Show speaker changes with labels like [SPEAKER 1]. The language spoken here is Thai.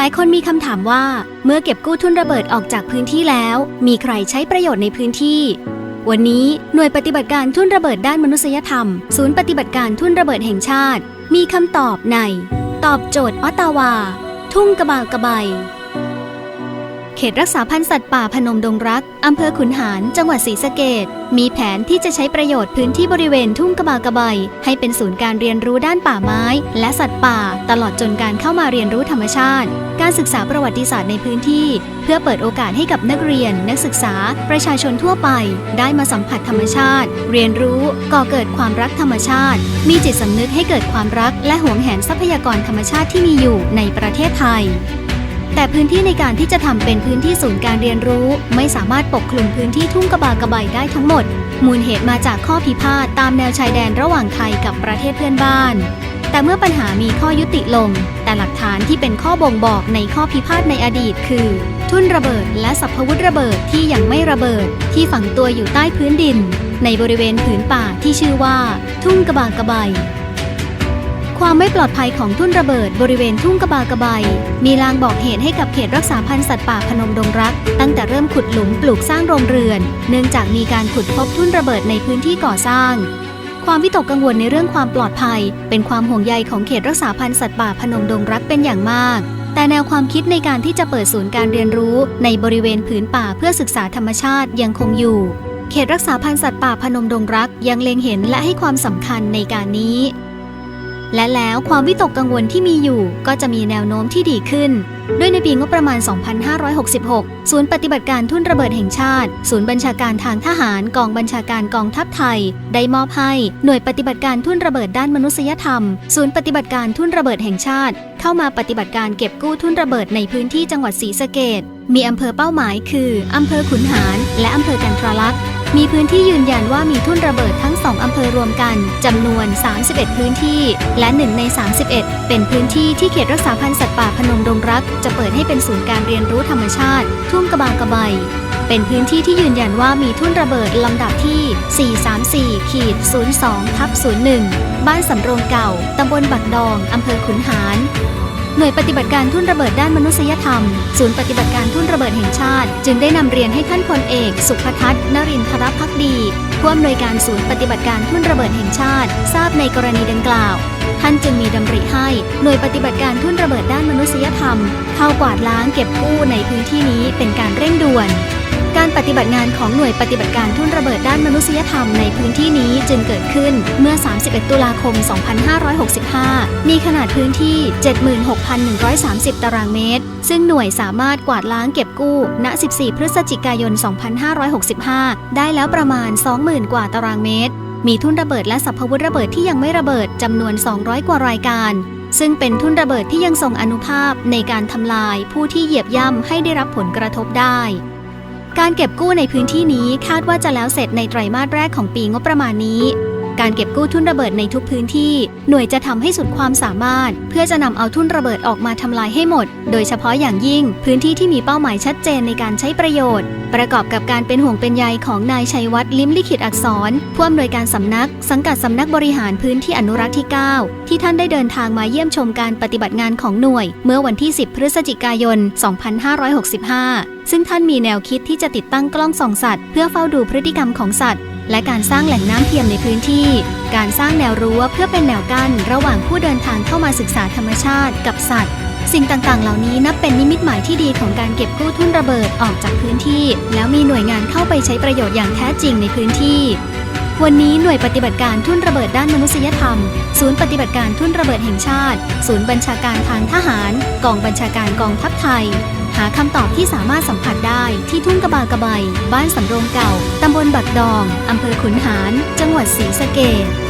[SPEAKER 1] หลายคนมีคำถามว่า เมื่อเก็บกู้ทุนระเบิดออกจากพื้นที่แล้ว มีใครใช้ประโยชน์ในพื้นที่ วันนี้หน่วยปฏิบัติการทุนระเบิดด้านมนุษยธรรม ศูนย์ปฏิบัติการทุนระเบิดแห่งชาติ มีคำตอบใน ตอบโจทย์ออตตาวา ทุ่งกระบากระใบ เขตรักษาพันธุ์สัตว์ป่าพนมดงรัก อำเภอขุนหาร จังหวัดศรีสะเกดมีแผนที่จะใช้ประโยชน์พื้นที่บริเวณทุ่งกระบากระใบ ให้เป็นศูนย์การเรียนรู้ด้านป่าไม้ และสัตว์ป่า ตลอดจนการเข้ามาเรียนรู้ธรรมชาติ การศึกษาประวัติศาสตร์ในพื้นที่ เพื่อเปิดโอกาสให้กับนักเรียน นักศึกษา ประชาชนทั่วไป ได้มาสัมผัสธรรมชาติ เรียนรู้ก่อเกิดความรักธรรมชาติ มีจิตสำนึกให้เกิดความรัก และหวงแหนทรัพยากรธรรมชาติที่มีอยู่ในประเทศไทย แต่พื้นที่ในการที่จะทำเป็นพื้นที่ศูนย์การเรียนรู้ ไม่สามารถปกคลุมพื้นที่ทุ่งกระบากระใบได้ทั้งหมด มูลเหตุมาจากข้อพิพาทตามแนวชายแดนระหว่างไทยกับประเทศเพื่อนบ้าน แต่เมื่อปัญหามีข้อยุติลง แต่หลักฐานที่เป็นข้อบ่งบอกในข้อพิพาทในอดีตคือ ทุ่นระเบิดและสัพพวุธระเบิดที่ยังไม่ระเบิด ที่ฝังตัวอยู่ใต้พื้นดิน ในบริเวณผืนป่าที่ชื่อว่า ทุ่งกระบากกระใบ ความไม่ปลอดภัยของทุ่นระเบิดบริเวณทุ่งกระบากระใบ มีลางบอกเหตุให้กับเขตรักษาพันธุ์สัตว์ป่าพนมดงรัก ตั้งแต่เริ่มขุดหลุมปลูกสร้างโรงเรือน เนื่องจากมีการขุดพบทุ่นระเบิดในพื้นที่ก่อสร้าง ความวิตกกังวลในเรื่องความปลอดภัย เป็นความห่วงใยของเขตรักษาพันธุ์สัตว์ป่าพนมดงรักเป็นอย่างมากแต่แนวความคิดในการที่จะเปิดศูนย์การเรียนรู้ในบริเวณผืนป่าเพื่อศึกษาธรรมชาติยังคงอยู่ เขตรักษาพันธุ์สัตว์ป่าพนมดงรักยังเล็งเห็นและให้ความสำคัญในการนี้ และแล้วความวิตกกังวลที่มีอยู่ก็จะมีแนวโน้มที่ดีขึ้น ด้วยในปีงบประมาณ 2566 ศูนย์ปฏิบัติการทุ่นระเบิดแห่งชาติ ศูนย์บัญชาการทางทหารกองบัญชาการกองทัพไทย ได้มอบให้หน่วยปฏิบัติการทุ่นระเบิดด้านมนุษยธรรม ศูนย์ปฏิบัติการทุ่นระเบิดแห่งชาติ เข้ามาปฏิบัติการเก็บกู้ทุ่นระเบิดในพื้นที่จังหวัดศรีสะเกดมีอำเภอเป้าหมายคืออำเภอขุนหาร และอำเภอกันทรลักษณ์ มีพื้นที่ยืนยันว่ามีทุ่นระเบิดทั้ง 2 อำเภอรวมกันจำนวน 31 พื้นที่ และ 1 ใน 31 เป็นพื้นที่ที่เขตรักษาพันธุ์สัตว์ป่าพนมดงรัก จะเปิดให้เป็นศูนย์การเรียนรู้ธรรมชาติ ทุ่งกระบางกระใบ เป็นพื้นที่ที่ยืนยันว่ามีทุ่นระเบิดลำดับที่ 434ขีด02ทับ01 บ้านสำโรงเก่า ตำบลบักดอง อำเภอขุนหารหน่วยปฏิบัติการทุ่นระเบิดด้านมนุษยธรรม ศูนย์ปฏิบัติการทุ่นระเบิดแห่งชาติ จึงได้นำเรียนให้ท่านพลเอก สุภทัศน์นรินทรพักดีผู้อำนวยการศูนย์ปฏิบัติการทุ่นระเบิดแห่งชาติ ทราบในกรณีดังกล่าว ท่านจึงมีดำริให้หน่วยปฏิบัติการทุ่นระเบิดด้านมนุษยธรรม เข้ากวาดล้างเก็บกู้ในพื้นที่นี้เป็นการเร่งด่วน การปฏิบัติงานของหน่วยปฏิบัติการทุ่นระเบิดด้านมนุษยธรรมในพื้นที่นี้จึงเกิดขึ้นเมื่อ 31 ตุลาคม 2565 มีขนาดพื้นที่ 76,130 ตารางเมตร ซึ่งหน่วยสามารถกวาดล้างเก็บกู้ ณ 14 พฤศจิกายน 2565 ได้แล้วประมาณ 20,000 กว่าตารางเมตร มีทุ่นระเบิดและสัพพวุธระเบิดที่ยังไม่ระเบิดจำนวน 200 กว่ารายการซึ่งเป็นทุ่นระเบิดที่ยังทรงอนุภาพในการทำลายผู้ที่เหยียบย่ำให้ได้รับผลกระทบได้ การเก็บกู้ในพื้นที่นี้คาดว่าจะแล้วเสร็จในไตรมาสแรกของปีงบประมาณนี้ การเก็บกู้ทุ่นระเบิดในทุกพื้นที่ หน่วยจะทำให้สุดความสามารถ เพื่อจะนำเอาทุ่นระเบิดออกมาทำลายให้หมดโดยเฉพาะอย่างยิ่งพื้นที่ที่มีเป้าหมายชัดเจนในการใช้ประโยชน์ ประกอบกับการเป็นห่วงเป็นใยของนายชัยวัฒน์ลิ้มลิขิตอักษรผู้อำนวยการสำนัก สังกัดสำนักบริหารพื้นที่อนุรักษ์ที่ 9 ที่ท่านได้เดินทางมาเยี่ยมชมการปฏิบัติงานของหน่วย เมื่อวันที่ 10 พฤศจิกายน 2565 ซึ่งท่านมีแนวคิดที่จะติดตั้งกล้องส่องสัตว์ เพื่อเฝ้าดูพฤติกรรมของสัตว์และการสร้างแหล่งน้ำเทียมในพื้นที่ การสร้างแนวรั้วเพื่อเป็นแนวกั้นระหว่างผู้เดินทางเข้ามาศึกษาธรรมชาติกับสัตว์ สิ่งต่างๆ เหล่านี้นับเป็นนิมิตหมายที่ดีของการเก็บกู้ทุ่นระเบิดออกจากพื้นที่ แล้วมีหน่วยงานเข้าไปใช้ประโยชน์อย่างแท้จริงในพื้นที่ วันนี้หน่วยปฏิบัติการทุ่นระเบิดด้านมนุษยธรรม ศูนย์ปฏิบัติการทุ่นระเบิดแห่งชาติ ศูนย์บัญชาการทางทหาร กองบัญชาการกองทัพไทย หาคำตอบที่สามารถสัมผัสได้ที่ทุ่งกระบากระใบ บ้านสำโรงเก่าตำบลบักดองอำเภอขุนหาร จังหวัดศรีสะเกษ